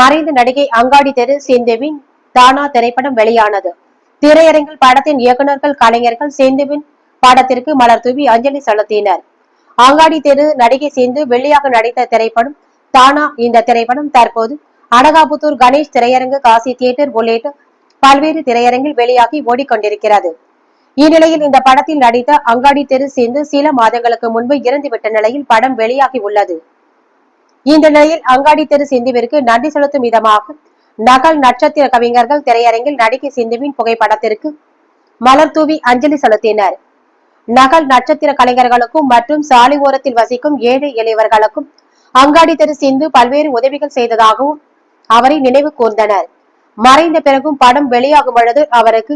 மறைந்த நடிகை அங்காடி தெரு சேந்தேவின் தானா திரைப்படம் வெளியானது. திரையரங்கில் படத்தின் இயக்குநர்கள் கலைஞர்கள் சேந்துவின் படத்திற்கு மலர் தூவி அஞ்சலி செலுத்தினர். அங்காடி தெரு நடிகை சேர்ந்து வெள்ளியாக நடித்த திரைப்படம் தானா இந்த திரைப்படம். தற்போது அனகாபுத்தூர் கணேஷ் திரையரங்கு காசி தியேட்டர் உள்ளிட்ட பல்வேறு திரையரங்கில் வெளியாகி ஓடிக்கொண்டிருக்கிறது. இந்நிலையில் இந்த படத்தில் நடித்த அங்காடி தெரு சேர்ந்து சில மாதங்களுக்கு முன்பு இறந்துவிட்ட நிலையில் படம் வெளியாகி உள்ளது. இந்த நிலையில் அங்காடி தெரு சிந்துவிற்கு நன்றி செலுத்தும் விதமாக நகல் நட்சத்திர கவிஞர்கள் திரையரங்கில் நடிகை சிந்துவின் புகைப்படத்திற்கு மலர் தூவி அஞ்சலி செலுத்தினர். நகல் நட்சத்திர கலைஞர்களுக்கும் மற்றும் சாலை ஓரத்தில் வசிக்கும் ஏழை எளியவர்களுக்கும் அங்காடி தெரு சிந்து பல்வேறு உதவிகள் செய்ததாகவும் அவரை நினைவு கூர்ந்தனர். மறைந்த பிறகும் படம் வெளியாகும் பொழுது அவருக்கு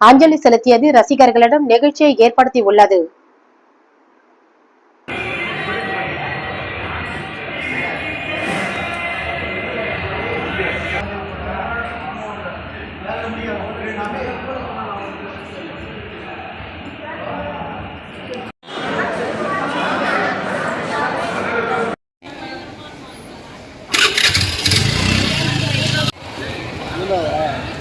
அஞ்சலி செலுத்தியது ரசிகர்களிடம் நெகிழ்ச்சியை ஏற்படுத்தி உள்ளது.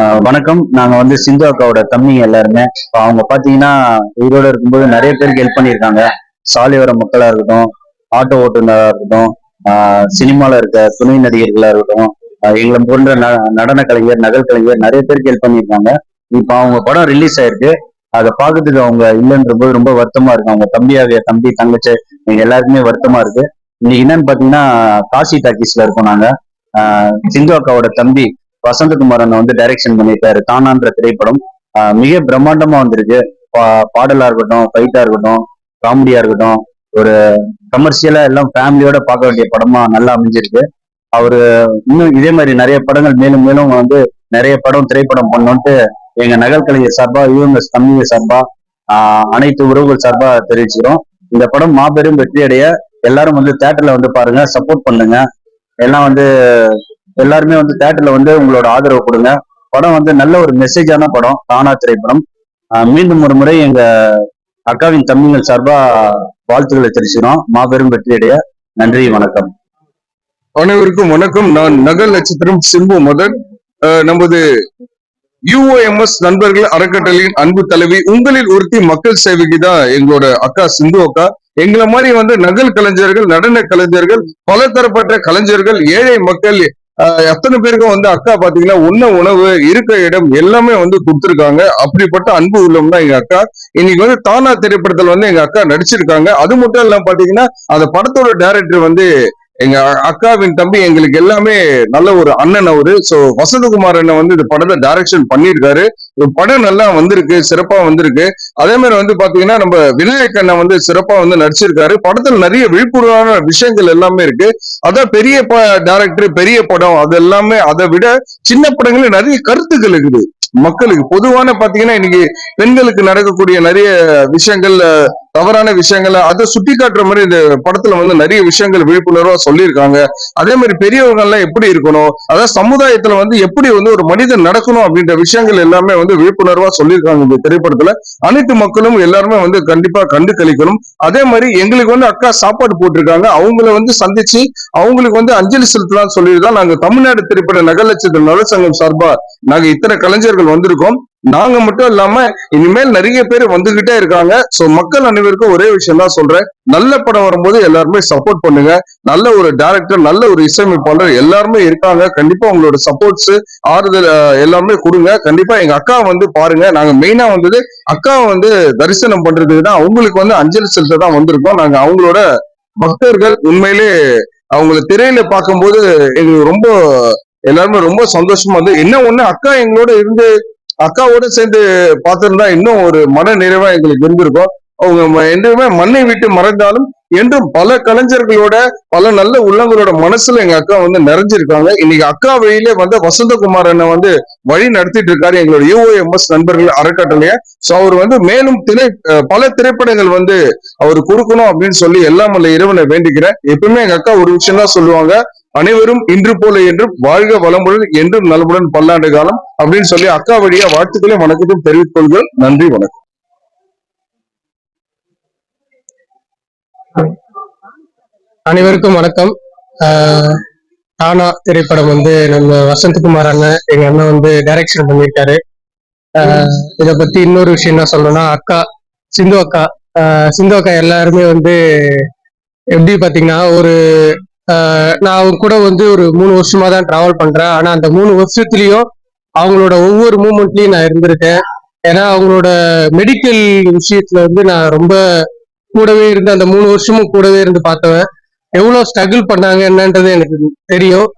வணக்கம். நாங்க வந்து சிந்து அக்காவோட தம்பி எல்லாருமே. அவங்க பாத்தீங்கன்னா உயிரோட இருக்கும்போது நிறைய பேருக்கு ஹெல்ப் பண்ணியிருக்காங்க. சாலையோர மக்களா இருக்கட்டும் ஆட்டோ ஓட்டுநரா இருக்கட்டும் சினிமால இருக்க துணை நடிகர்களா இருக்கட்டும் எங்களை போன்ற ந- நடன கலைஞர் நகல் கலைஞர் நிறைய பேருக்கு ஹெல்ப் பண்ணியிருக்காங்க. இப்ப அவங்க படம் ரிலீஸ் ஆயிருக்கு. அதை பார்க்கறதுக்கு அவங்க இல்லைன்ற போது ரொம்ப வருத்தமா இருக்கு. அவங்க தம்பியாக தம்பி தங்கச்சி எங்க எல்லாருக்குமே வருத்தமா இருக்கு. இன்னைக்கு என்னன்னு பாத்தீங்கன்னா காசி டாக்கீஸ்ல இருக்கோம் நாங்க. சிந்து அக்காவோட தம்பி வசந்தகுமாரன் வந்து டைரக்ஷன் பண்ணியிருக்காரு. தானான்ற திரைப்படம். ஆஹ் மிக பிரம்மாண்டமா வந்திருக்கு. பா- பாடலா இருக்கட்டும் ஃபைட்டா இருக்கட்டும் காமெடியா இருக்கட்டும் ஒரு கமர்ஷியலா எல்லாம் ஃபேமிலியோட பார்க்க வேண்டிய படமா நல்லா அமைஞ்சிருக்கு. அவரு இன்னும் இதே மாதிரி நிறைய படங்கள் மேலும் மேலும் வந்து நிறைய படம் திரைப்படம் பண்ணோன்ட்டு எங்க நகல் கலைஞர் சார்பா இவங்க தம்பிங்க சார்பா ஆஹ் அனைத்து உறவுகள் சார்பா தெரிவிச்சுக்கிறோம். இந்த படம் மாபெரும் வெற்றி அடைய எல்லாரும் வந்து தேட்டர்ல வந்து பாருங்க சப்போர்ட் பண்ணுங்க. எல்லாம் வந்து எல்லாருமே வந்து தேட்டர்ல வந்து உங்களோட ஆதரவு கொடுங்க. படம் வந்து நல்ல ஒரு மெசேஜான படம் தானா திரைப்படம். ஆஹ் மீண்டும் ஒரு முறை எங்க அக்காவின் தம்பிகள் சார்பா வாழ்த்துக்களை தெரிவிச்சுக்கிறோம். மாபெரும் வெற்றி அடைய நன்றி வணக்கம். அனைவருக்கும் வணக்கம். நான் நகல் நட்சத்திரம் சிம்பு மதன் அஹ் நமது யூஓஎம்எஸ் நண்பர்கள் அறக்கட்டளையின் அன்பு தலைவி உங்களில் ஒருத்தி மக்கள் சேவைக்கு தான் எங்களோட அக்கா சிந்து அக்கா. எங்களை மாதிரி வந்து நகல் கலைஞர்கள் நடன கலைஞர்கள் பல தரப்பட்ட கலைஞர்கள் ஏழை மக்கள் எத்தனை பேருக்கும் வந்து அக்கா பாத்தீங்கன்னா உண்ண உணவு இருக்க இடம் எல்லாமே வந்து கொடுத்துருக்காங்க. அப்படிப்பட்ட அன்பு உள்ளம் தான் எங்க அக்கா. இன்னைக்கு வந்து தானா திரைப்படத்துல வந்து எங்க அக்கா நடிச்சிருக்காங்க. அது மட்டும் இல்லாம பாத்தீங்கன்னா அந்த படத்தோட டைரக்டர் வந்து எங்க அக்காவின் தம்பி எங்களுக்கு எல்லாமே நல்ல ஒரு அண்ணன் அவரு. சோ வசந்தகுமார் அண்ணன் வந்து இந்த படத்தை டைரக்ஷன் பண்ணியிருக்காரு. ஒரு படம் நல்லா வந்திருக்கு சிறப்பா வந்திருக்கு. அதே மாதிரி வந்து பாத்தீங்கன்னா நம்ம விநாயக் அண்ணன் வந்து சிறப்பா வந்து நடிச்சிருக்காரு. படத்துல நிறைய விழிப்புணர்வான விஷயங்கள் எல்லாமே இருக்கு. அதான் பெரிய டேரக்டர் பெரிய படம். அது எல்லாமே அதை விட சின்ன படங்கள்ல நிறைய கருத்துக்கள் இருக்குது. மக்களுக்கு பொதுவான பாத்தீங்கன்னா இன்னைக்கு பெண்களுக்கு நடக்கக்கூடிய நிறைய விஷயங்கள் தவறான விஷயங்களை அதை சுட்டி காட்டுற மாதிரி இந்த படத்துல வந்து நிறைய விஷயங்கள் விழிப்புணர்வா சொல்லியிருக்காங்க. அதே மாதிரி பெரியவங்க எல்லாம் எப்படி இருக்கணும்? அதாவது சமுதாயத்துல வந்து எப்படி வந்து ஒரு மனிதன் நடக்கணும் அப்படின்ற விஷயங்கள் எல்லாமே வந்து விழிப்புணர்வா சொல்லியிருக்காங்க இந்த திரைப்படத்துல. அனைத்து மக்களும் எல்லாருமே வந்து கண்டிப்பா கண்டு கழிக்கணும் அதே மாதிரி எங்களுக்கு வந்து அக்கா சாப்பாடு போட்டிருக்காங்க. அவங்கள வந்து சந்திச்சு அவங்களுக்கு வந்து அஞ்சலி செலுத்தலாம் தான் நாங்க தமிழ்நாடு திரைப்பட நகலட்சத்திர நலச்சங்கம் சார்பா நாங்க இத்தனை கலைஞர்கள் வந்திருக்கோம். நாங்க மட்டும் இல்லாம இனிமேல் நிறைய பேர் வந்துகிட்டே இருக்காங்க. சோ மக்கள் அனைவருக்கும் ஒரே விஷயம் தான் சொல்றேன். நல்ல படம் வரும்போது எல்லாருமே சப்போர்ட் பண்ணுங்க. நல்ல ஒரு டேரக்டர் நல்ல ஒரு இசையமைப்பாளர் எல்லாருமே இருக்காங்க. கண்டிப்பா உங்களோட சப்போர்ட்ஸ் ஆறுதல் எல்லாமே கொடுங்க. கண்டிப்பா எங்க அக்கா வந்து பாருங்க. நாங்க மெயினா வந்தது அக்கா வந்து தரிசனம் பண்றதுக்கு தான் அவங்களுக்கு வந்து அஞ்சலி செலுத்த தான் வந்திருக்கோம். நாங்க அவங்களோட பக்தர்கள் உண்மையிலே அவங்களை திரையில பார்க்கும்போது எங்களுக்கு ரொம்ப எல்லாருமே ரொம்ப சந்தோஷமா வந்து என்ன ஒண்ணு அக்கா எங்களோட இருந்து அக்காவோட சேர்ந்து பார்த்திருந்தா இன்னும் ஒரு மன நிறைவா எங்களுக்கு இருந்திருக்கும். அவங்க என்றுமே மண்ணை விட்டு மறைந்தாலும் என்றும் பல கலைஞர்களோட பல நல்ல உள்ளங்களோட மனசுல எங்க அக்கா வந்து நிறைஞ்சிருக்காங்க. இன்னைக்கு அக்கா வழியிலே வந்து வசந்தகுமார் அண்ணன் வந்து வழி நடத்திட்டு இருக்காரு எங்களோட யூஓஎம்எஸ் நண்பர்கள் அறக்கட்டளைய. சோ அவர் வந்து மேலும் திரை பல திரைப்படங்கள் வந்து அவர் கொடுக்கணும் அப்படின்னு சொல்லி எல்லாம் வல்ல இறைவனை வேண்டிக்கிறேன். எப்பவுமே எங்க அக்கா ஒரு விஷயம் தான் சொல்லுவாங்க. அனைவரும் இன்று போல என்றும் வாழ்க வளமுடன் என்றும் நலமுடன் பல்லாண்டு காலம் அப்படின்னு சொல்லி அக்கா வழியா வாழ்த்துக்களை வணக்கத்தையும் தெரிவித்துக் நன்றி வணக்கம். அனைவருக்கும் வணக்கம். ஆஹ் தானா திரைப்படம் வந்து நம்ம வசந்தகுமார் அண்ணன் எங்க அண்ணன் வந்து டைரக்ஷன் பண்ணியிருக்காரு. ஆஹ் இத பத்தி இன்னொரு விஷயம் என்ன சொல்லணும்னா அக்கா சிந்து அக்கா ஆஹ் சிந்து அக்கா எல்லாருமே வந்து எப்படி பாத்தீங்கன்னா ஒரு நான் அவங்க கூட வந்து ஒரு மூணு வருஷமா தான் டிராவல் பண்றேன். ஆனா அந்த மூணு வருஷத்துலயும் அவங்களோட ஒவ்வொரு மூமெண்ட்லயும் நான் இருந்திருக்கேன். ஏன்னா அவங்களோட மெடிக்கல் விஷயத்துல வந்து நான் ரொம்ப கூடவே இருந்து அந்த மூணு வருஷமும் கூடவே இருந்து பார்த்தவன் எவ்வளவு ஸ்ட்ரகிள் பண்ணாங்க என்னன்றது எனக்கு தெரியும்.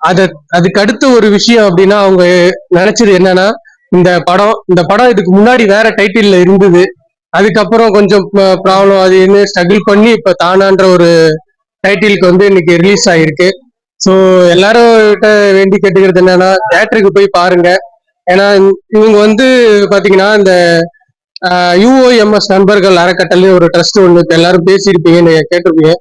அத அதுக்கு அடுத்த ஒரு விஷயம் அப்படின்னா அவங்க நினைச்சது என்னன்னா இந்த படம் இந்த படம் இதுக்கு முன்னாடி வேற டைட்டில்ல இருந்தது. அதுக்கப்புறம் கொஞ்சம் ப்ராப்ளம் அது என்ன ஸ்ட்ரகிள் பண்ணி இப்ப தானான்ற ஒரு டைட்டிலுக்கு வந்து இன்னைக்கு ரிலீஸ் ஆயிருக்கு. ஸோ எல்லாரும் கிட்ட வேண்டி கேட்டுக்கிறது என்னன்னா தேட்டருக்கு போய் பாருங்க. ஏன்னா இவங்க வந்து பாத்தீங்கன்னா இந்த யூஓஎம்எஸ் நண்பர்கள் அறக்கட்டளை ஒரு ட்ரஸ்ட் ஒன்று இப்போ எல்லாரும் பேசியிருப்பீங்க நீங்க கேட்டிருப்பீங்க.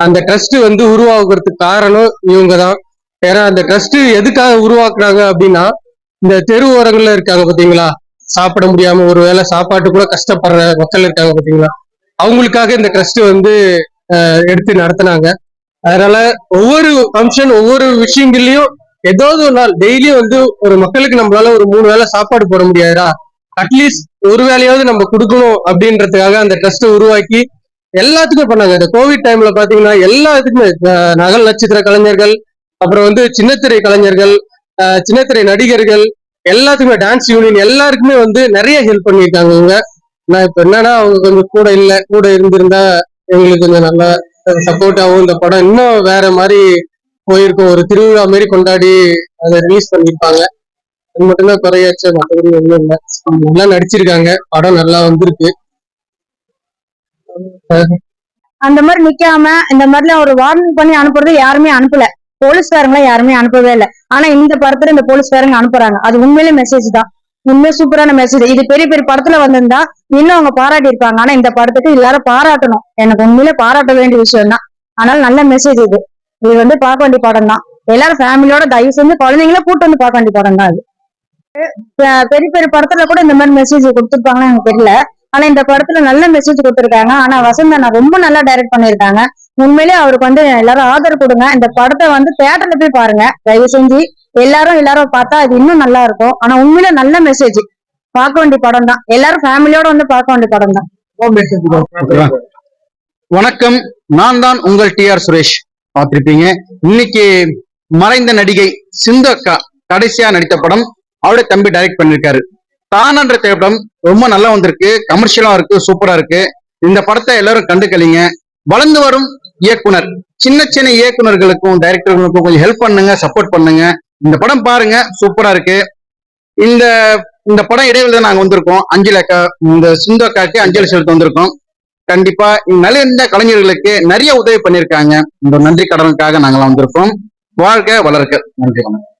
அந்த ட்ரஸ்ட் வந்து உருவாக்குறதுக்கு காரணம் இவங்க தான் ஏன்னா அந்த ட்ரஸ்ட் எதுக்காக உருவாக்குறாங்க அப்படின்னா இந்த தெரு ஓரங்கள்ல இருக்காங்க பாத்தீங்களா? சாப்பிட முடியாம ஒரு வேளை சாப்பாட்டு கூட கஷ்டப்படுற மக்கள் இருக்காங்க பாத்தீங்களா? அவங்களுக்காக இந்த ட்ரஸ்ட் வந்து எடுத்து நடத்தினாங்க. அதனால ஒவ்வொரு ஃபங்க்ஷன் ஒவ்வொரு விஷயங்கள்லயும் ஏதாவது ஒரு நாள் டெய்லியும் வந்து ஒரு மக்களுக்கு நம்மளால ஒரு மூணு வேளை சாப்பாடு போட முடியாதா அட்லீஸ்ட் ஒரு வேலையாவது நம்ம கொடுக்கணும் அப்படின்றதுக்காக அந்த ட்ரஸ்ட்டை உருவாக்கி எல்லாத்துக்கும் பண்ணாங்க. இந்த கோவிட் டைம்ல பாத்தீங்கன்னா எல்லாத்துக்குமே நகல் நட்சத்திர கலைஞர்கள் அப்புறம் வந்து சின்னத்திரை கலைஞர்கள் சின்னத்திரை நடிகர்கள் எல்லாத்துக்குமே டான்ஸ் யூனியன் எல்லாருக்குமே வந்து நிறைய ஹெல்ப் பண்ணியிருக்காங்க இவங்க. நான் இப்ப என்னன்னா அவங்க கொஞ்சம் கூட இல்லை கூட இருந்திருந்தா எங்களுக்கு கொஞ்சம் நல்லா சப்போர்ட்டாகவும் இந்த படம் இன்னும் வேற மாதிரி போயிருக்கும். ஒரு திருவிழா மாதிரி கொண்டாடி அதை ரிலீஸ் பண்ணியிருப்பாங்க. அது மட்டும்தான் குறையாச்சு. மற்றபடி ஒன்றும் இல்லை. நல்லா நடிச்சிருக்காங்க. படம் நல்லா வந்திருக்கு. அந்த மாதிரி நிக்காம இந்த மாதிரிலாம் ஒரு வார்னிங் பண்ணி அனுப்புறது யாருமே அனுப்பல. போலீஸ்காரங்கள யாருமே அனுப்பவே இல்லை. ஆனா இந்த படத்துல இந்த போலீஸ்காரங்க அனுப்புறாங்க. அது உண்மையிலே மெசேஜ் தான். உண்மை சூப்பரான மெசேஜ் இது பெரிய பெரிய படத்துல வந்திருந்தா இன்னும் அவங்க பாராட்டி இருப்பாங்க ஆனா இந்த படத்துக்கு எல்லாரும் பாராட்டணும். எனக்கு உண்மையிலே பாராட்ட வேண்டிய விஷயம் தான் ஆனால் நல்ல மெசேஜ் இது. இது வந்து பார்க்க வேண்டிய படம் தான் எல்லாரும் ஃபேமிலியோட தயவு செஞ்சு குழந்தைங்கள கூட்டு வந்து பார்க்க வேண்டிய படம் தான் அது. பெ- பெரிய பெரிய படத்துல கூட இந்த மாதிரி மெசேஜ் கொடுத்துருப்பாங்கன்னு எனக்கு தெரியல. ஆனா இந்த படத்துல நல்ல மெசேஜ் கொடுத்துருக்காங்க. ஆனா வசந்த் அண்ணா ரொம்ப நல்லா டைரக்ட் பண்ணிருக்காங்க உண்மையிலேயே அவருக்கு வந்து எல்லாரும் ஆதரவு கொடுங்க. இந்த படத்தை வந்து தியேட்டர்ல போய் பாருங்க. தயவு செஞ்சு எல்லாரும் எல்லாரும் பார்த்தா இது இன்னும் நல்லா இருக்கும். ஆனா உண்மையிலே நல்ல மெசேஜ் பார்க்க வேண்டிய படம் தான். எல்லாரும் ஃபேமிலியோட வந்து பார்க்க வேண்டிய படம் தான். வணக்கம். நான் தான் உங்கள் டி ஆர் சுரேஷ். பார்த்திருப்பீங்க. இன்னைக்கு மறைந்த நடிகை சிந்து அக்கா கடைசியா நடித்த படம் அவருடைய தம்பி டைரக்ட் பண்ணிருக்காரு. தானன்ற திரைப்படம் ரொம்ப நல்லா வந்திருக்கு. கமர்ஷியலா இருக்கு சூப்பரா இருக்கு. இந்த படத்தை எல்லாரும் கண்டுக்கலிங்க. வளர்ந்து வரும் இயக்குனர். சின்ன சின்ன இயக்குனர்களுக்கும் டைரக்டர்களுக்கும் கொஞ்சம் ஹெல்ப் பண்ணுங்க சப்போர்ட் பண்ணுங்க. இந்த படம் பாருங்க சூப்பரா இருக்கு. இந்த இந்த படம் இடைவெளியில நாங்க வந்திருக்கோம். அஞ்சலி அக்கா இந்த சிந்து அஞ்சு அஞ்சலி செலுத்த வந்திருக்கோம். கண்டிப்பா நலிந்த கலைஞர்களுக்கு நிறைய உதவி பண்ணியிருக்காங்க. இந்த நன்றி கடனுக்காக நாங்களாம் வந்திருக்கோம். வாழ்க வளர்க்க நன்றி வணக்கம்.